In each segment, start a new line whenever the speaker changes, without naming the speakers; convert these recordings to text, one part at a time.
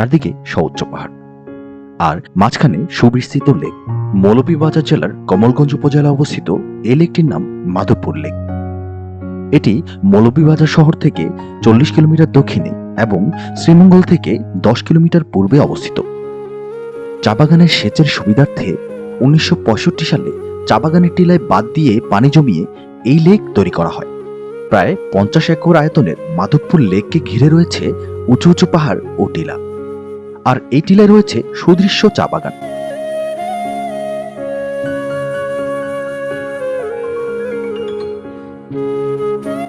চারদিকে সউচ্চ পাহাড়। আর মাঝখানে সুবিস্তৃত লেক। মৌলভীবাজার জেলার কমলগঞ্জ উপজেলা অবস্থিত এই লেকটির নাম মাধবপুর লেক। এটি মৌলভীবাজার শহর থেকে চল্লিশ কিলোমিটার দক্ষিণে এবং শ্রীমঙ্গল থেকে দশ কিলোমিটার পূর্বে অবস্থিত। চা বাগানের সেচের সুবিধার্থে উনিশশো পঁয়ষট্টি সালে চা বাগানের টিলায় বাদ দিয়ে পানি জমিয়ে এই লেক তৈরি করা হয়। প্রায় পঞ্চাশ একর আয়তনের মাধবপুর লেককে ঘিরে রয়েছে উঁচু উঁচু পাহাড় ও টিলা। আর এই টিলায় রয়েছে সুদৃশ্য চা বাগান।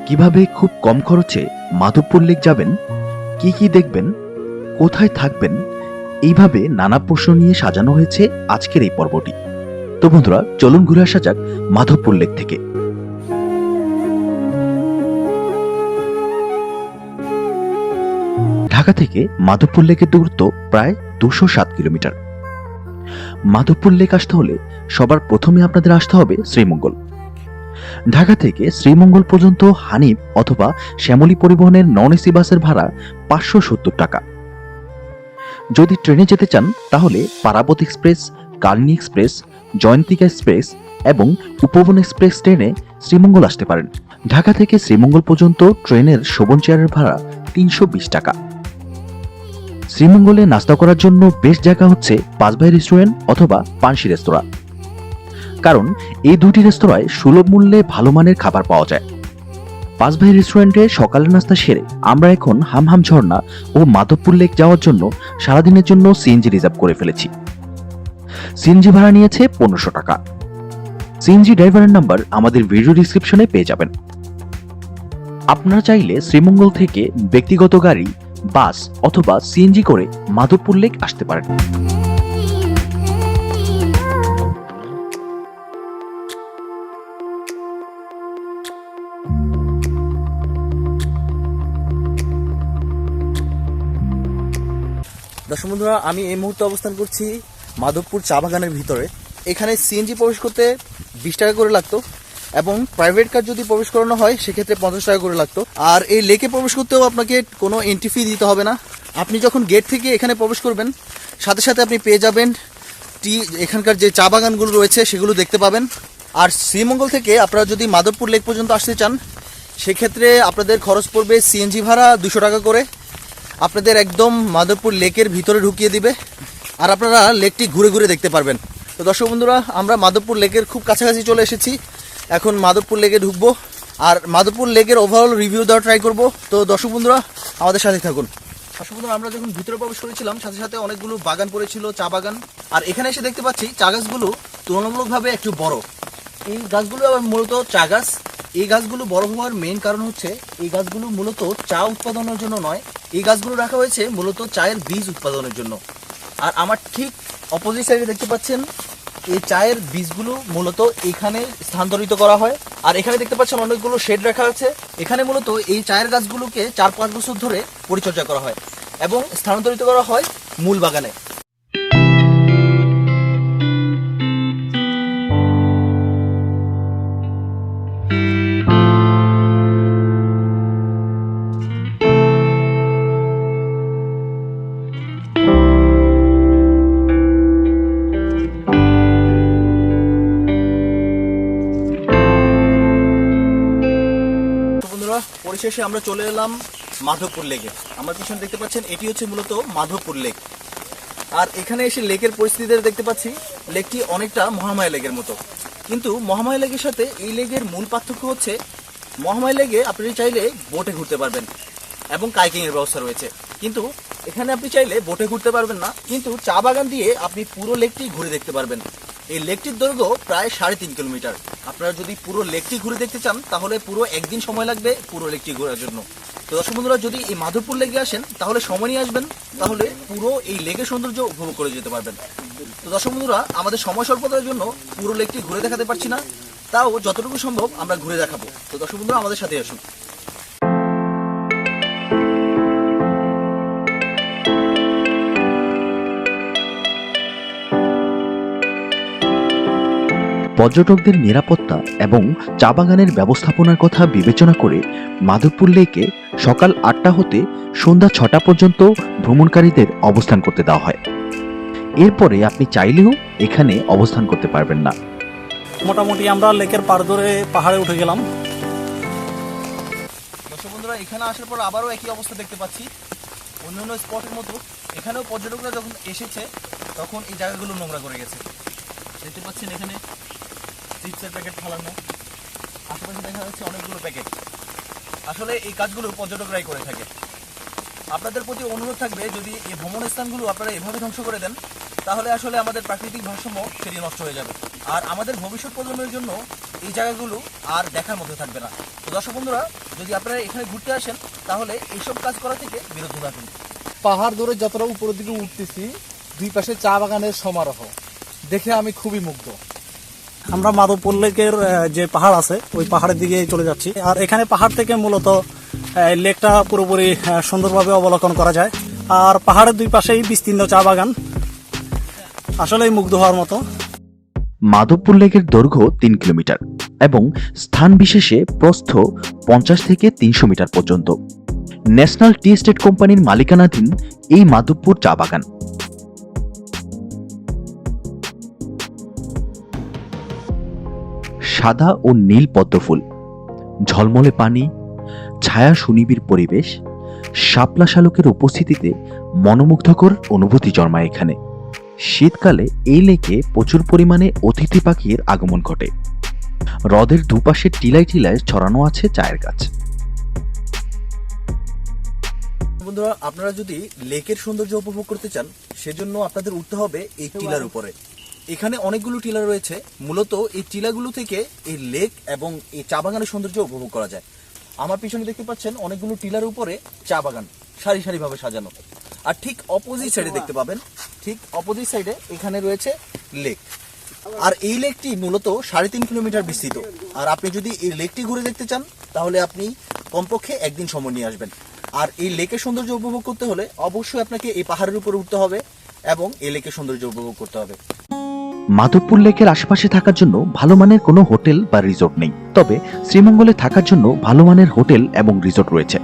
কীভাবে খুব কম খরচে মাধবপুর লেক যাবেন, কি কি দেখবেন, কোথায় থাকবেন, এইভাবে নানা প্রশ্ন নিয়ে সাজানো হয়েছে আজকের এই পর্বটি। তো বন্ধুরা, চলুন ঘুরে আসা যাক মাধবপুর লেক থেকে। ঢাকা থেকে মাধবপুর লেকের দূরত্ব প্রায় দুশো সাত কিলোমিটার। মাধবপুর লেক আসতে হলে সবার প্রথমে আপনাদের আসতে হবে শ্রীমঙ্গল। ঢাকা থেকে শ্রীমঙ্গল পর্যন্ত হানিফ অথবা শ্যামলী পরিবহনের নন এসি বাসের ভাড়া পাঁচশো সত্তর টাকা। যদি ট্রেনে যেতে চান, তাহলে Parabat express, Kalni express, Jayantika express এবং উপবন এক্সপ্রেস ট্রেনে শ্রীমঙ্গল আসতে পারেন। ঢাকা থেকে শ্রীমঙ্গল পর্যন্ত ট্রেনের শোভন চেয়ারের ভাড়া তিনশো বিশ টাকা। শ্রীমঙ্গলে নাস্তা করার জন্য বেস্ট জায়গা হচ্ছে পাঁচভাই রেস্টুরেন্ট অথবা পানসি রেস্তোরাঁ। কারণ এই দুটি রেস্তোরাঁয় সুলভ মূল্যে ভালো মানের খাবার পাওয়া যায়। পাঁচভাই রেস্টুরেন্টে সকালের নাস্তা সেরে আমরা এখন হামহাম ঝর্ণা ও মাধবপুর লেক যাওয়ার জন্য সারাদিনের জন্য সিএনজি রিজার্ভ করে ফেলেছি। সিএনজি ভাড়া নিয়েছে পনেরোশো টাকা। সিএনজি ড্রাইভারের নাম্বার আমাদের ভিডিও ডিসক্রিপশনে পেয়ে যাবেন। আপনারা চাইলে শ্রীমঙ্গল থেকে ব্যক্তিগত গাড়ি বাস অথবা সিএনজি করে মাধবপুর লেক আসতে পারেন।
দর্শক বন্ধুরা, আমি এই মুহূর্তে অবস্থান করছি মাধবপুর চা বাগানের ভিতরে। এখানে সিএনজি প্রবেশ করতে বিশ টাকা করে লাগতো। এবং প্রাইভেট কার যদি প্রবেশ করানো হয়, সেক্ষেত্রে পঞ্চাশ টাকা করে লাগতো। আর এই লেকে প্রবেশ করতেও আপনাকে কোনো এন্ট্রি ফি দিতে হবে না। আপনি যখন গেট থেকে এখানে প্রবেশ করবেন, সাথে সাথে আপনি পেয়ে যাবেন টি এখানকার যে চা বাগানগুলো রয়েছে, সেগুলো দেখতে পাবেন। আর শ্রীমঙ্গল থেকে আপনারা যদি মাধবপুর লেক পর্যন্ত আসতে চান, সেক্ষেত্রে আপনাদের খরচ পড়বে সিএনজি ভাড়া দুশো টাকা করে। আপনাদের একদম মাধবপুর লেকের ভিতরে ঢুকিয়ে দিবে। আর আপনারা লেকটি ঘুরে ঘুরে দেখতে পারবেন। তো দর্শক বন্ধুরা, আমরা মাধবপুর লেকের খুব কাছাকাছি চলে এসেছি। এখন মাধবপুর লেগে ঢুকবো। আর মাধবপুর লেকের ওভারঅল রিভিউ দেওয়া ট্রাই করব। তো দর্শক বন্ধুরা, আমাদের সাথে থাকুন। দর্শক বন্ধুরা, আমরা যখন ভিতরে প্রবেশ করেছিলাম, সাথে সাথে অনেকগুলো বাগান পড়েছিল, চা বাগান। আর এখানে এসে দেখতে পাচ্ছি, চা গাছগুলো তুলনামূলকভাবে একটু বড়। এই গাছগুলো আবার মূলত চা গাছ। এই গাছগুলো বড় হওয়ার মেন কারণ হচ্ছে, এই গাছগুলো মূলত চা উৎপাদনের জন্য নয়। এই গাছগুলো রাখা হয়েছে মূলত চায়ের বীজ উৎপাদনের জন্য। আর আমার ঠিক অপোজিট সাইডে দেখতে পাচ্ছেন এই চায়ের বীজগুলো মূলত এখানে স্থানান্তরিত করা হয়। আর এখানে দেখতে পাচ্ছেন অনেকগুলো শেড রাখা আছে। এখানে মূলত এই চায়ের গাছগুলোকে চার পাঁচ বছর ধরে পরিচর্যা করা হয় এবং স্থানান্তরিত করা হয় মূল বাগানে। পরিশেষে আমরা চলে এলাম মাধবপুর লেকে। আমার পিছনে দেখতে পাচ্ছেন, এটি হচ্ছে মূলত মাধবপুর লেক। আর এখানে এসে লেকের পরিস্থিতি দেখতে পাচ্ছি, লেকটি অনেকটা মহামায়া লেকের মতো। কিন্তু মহামায়া লেকের সাথে এই লেকের মূল পার্থক্য হচ্ছে, মহামায়া লেগে আপনি চাইলে বোটে ঘুরতে পারবেন এবং কাইকিং এর ব্যবস্থা রয়েছে। কিন্তু এখানে আপনি চাইলে বোটে ঘুরতে পারবেন না, কিন্তু চা বাগান দিয়ে আপনি পুরো লেকটি ঘুরে দেখতে পারবেন। এই লেকটির দৈর্ঘ্য প্রায় সাড়ে তিন কিলোমিটার। আপনারা যদি পুরো লেকটি ঘুরে দেখতে চান, তাহলে পুরো একদিন সময় লাগবে পুরো লেকটি ঘোরার জন্য। তো দর্শক বন্ধুরা, যদি এই মাধবপুর লেকে আসেন, তাহলে সময় নিয়ে আসবেন, তাহলে পুরো এই লেকের সৌন্দর্য উপভোগ করে যেতে পারবেন। তো দর্শক বন্ধুরা, আমাদের সময় স্বল্পতার জন্য পুরো লেকটি ঘুরে দেখাতে পারছি না, তাও যতটুকু সম্ভব আমরা ঘুরে দেখাবো। তো দর্শক বন্ধুরা, আমাদের সাথে আসুন।
পর্যটকদের নিরাপত্তা এবং চা বাগানের ব্যবস্থাপনার কথা বিবেচনা করে মাধবপুর লেকে সকাল আটটা হতে সন্ধ্যা ছটা পর্যন্ত ভ্রমণকারীদের অবস্থান করতে দেওয়া হয়। এরপরে আপনি চাইলেও এখানে অবস্থান করতে পারবেন না।
মোটামুটি আমরা লেকের পার ধরে পাহাড়ে উঠে গেলাম।
দর্শক বন্ধুরা এখানে আসার পর আবারও একই অবস্থা দেখতে পাচ্ছি। অন্য অন্য স্পটের মতো এখানেও পর্যটকরা যখন এসেছে তখন এই জায়গাগুলো নোংরা করে গেছে। দেখতে পাচ্ছেন এখানে চিপসের প্যাকেট ফালানো। আশেপাশে দেখা যাচ্ছে অনেকগুলো প্যাকেট। আসলে এই কাজগুলো পর্যটকরাই করে থাকে। আপনাদের প্রতি অনুরোধ থাকবে, যদি এই ভ্রমণ স্থানগুলো আপনারা এভাবে ধ্বংস করে দেন, তাহলে আসলে আমাদের প্রাকৃতিক ভারসাম্য সেটি নষ্ট হয়ে যাবে। আর আমাদের ভবিষ্যৎ প্রজন্মের জন্য এই জায়গাগুলো আর দেখার মধ্যে থাকবে না। তো দর্শক বন্ধুরা, যদি আপনারা এখানে ঘুরতে আসেন, তাহলে এইসব কাজ করা থেকে বিরত থাকুন।
পাহাড় ধরে যতটা উপরের দিকে উঠতেছি, দুই পাশে চা বাগানের সমারোহ। দেখে আমি খুবই মুগ্ধ।
আমরা মাধবপুর লেকের যে পাহাড় আছে, ওই পাহাড়ের দিকে চলে যাচ্ছি। আর এখানে পাহাড় থেকে মূলত লেকটা পুরোপুরি সুন্দরভাবে অবলোকন করা যায়। আর পাহাড়ের দুই পাশেই বিস্তীর্ণ চা বাগান। আসলেই মুগ্ধ হওয়ার মতো।
মাধবপুর লেকের দৈর্ঘ্য তিন কিলোমিটার এবং স্থান বিশেষে প্রস্থ পঞ্চাশ থেকে তিনশো মিটার পর্যন্ত। ন্যাশনাল টি এস্টেট কোম্পানির মালিকানাধীন এই মাধবপুর চা বাগান। সাদা ও নীল পদ্মফুল, ঝলমলে পানি, ছায়া সুনিবিড় পরিবেশ, শাপলা শালকের উপস্থিতিতে মনোমুগ্ধকর অনুভূতি জন্মায় এখানে। শীতকালে এই লেকে প্রচুর পরিমাণে অতিথি পাখির আগমন ঘটে। হ্রদের দুপাশে টিলায় টিলায় ছড়ানো আছে চায়ের গাছ।
বন্ধুরা, আপনারা যদি লেকের সৌন্দর্য উপভোগ করতে চান, সেজন্য আপনাদের উঠতে হবে এই টিলার উপরে। এখানে অনেকগুলো টিলা রয়েছে। মূলত এই টিলাগুলো থেকে এই লেক এবং এই চা বাগানের সৌন্দর্য উপভোগ করা যায়। আমার পিছনে দেখতে পাচ্ছেন অনেকগুলো টিলার উপরে চা বাগান সারি সারিভাবে সাজানো। আর ঠিক অপোজিট সাইডে দেখতে পাবেন, ঠিক অপোজিট সাইডে এখানে রয়েছে লেক। আর এই লেকটি মূলত সাড়ে তিন কিলোমিটার বিস্তৃত। আর আপনি যদি এই লেকটি ঘুরে দেখতে চান, তাহলে আপনি কমপক্ষে একদিন সময় নিয়ে আসবেন। আর এই লেকের সৌন্দর্য উপভোগ করতে হলে অবশ্যই আপনাকে এই পাহাড়ের উপরে উঠতে হবে এবং এই লেকের সৌন্দর্য উপভোগ করতে হবে।
মাধবপুর লেকের আশেপাশে থাকার জন্য ভালো মানের কোনো হোটেল বা রিসোর্ট নেই। তবে শ্রীমঙ্গলে থাকার জন্য ভালো মানের হোটেল এবং রিসোর্ট রয়েছে।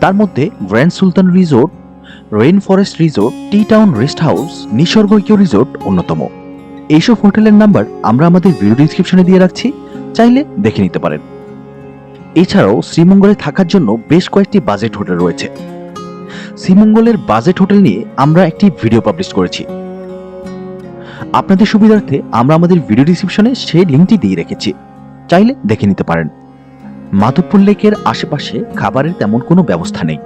তার মধ্যে grand Sultan resort, rain forest resort, tea town rest house, Nisorgo resort অন্যতম। এইসব হোটেলের নাম্বার আমরা আমাদের ভিডিও ডিসক্রিপশনে দিয়ে রাখছি, চাইলে দেখে নিতে পারেন। এছাড়াও শ্রীমঙ্গলে থাকার জন্য বেশ কয়েকটি বাজেট হোটেল রয়েছে। শ্রীমঙ্গলের বাজেট হোটেল নিয়ে আমরা একটি ভিডিও পাবলিশ করেছি। আপনাদের সুবিধার্থে আমরা আমাদের ভিডিও ডিসক্রিপশনে সেই লিঙ্কটি দিয়ে রেখেছি। চাইলে দেখে নিতে পারেন। মাধবপুর লেকের আশেপাশে খাবারের তেমন কোনো ব্যবস্থা নেই।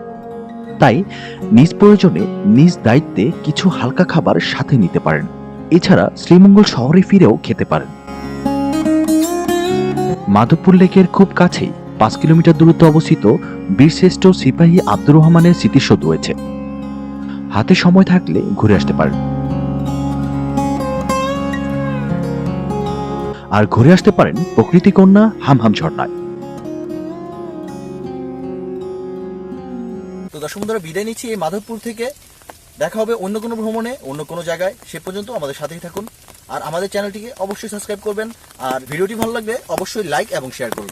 তাই নিজ প্রয়োজনে নিজ দায়িত্বে কিছু হালকা খাবার সাথে নিতে পারেন। এছাড়া শ্রীমঙ্গল শহরে ফিরেও খেতে পারেন। মাধবপুর লেকের খুব কাছেই পাঁচ কিলোমিটার দূরত্বে অবস্থিত বীরশ্রেষ্ঠ সিপাহী আব্দুর রহমানের স্মৃতিসৌধ রয়েছে। হাতে সময় থাকলে ঘুরে আসতে পারেন। আর ঘুরে আসতে পারেন প্রকৃতি কন্যা হামহাম ঝর্ণায়।
তো দর্শক বন্ধুরা, বিদায় নিচ্ছি এই মাধবপুর থেকে। দেখা হবে অন্য কোনো ভ্রমণে, অন্য কোনো জায়গায়। সে পর্যন্ত আমাদের সাথেই থাকুন। আর আমাদের চ্যানেলটিকে অবশ্যই সাবস্ক্রাইব করবেন। আর ভিডিওটি ভালো লাগলে অবশ্যই লাইক এবং শেয়ার করুন।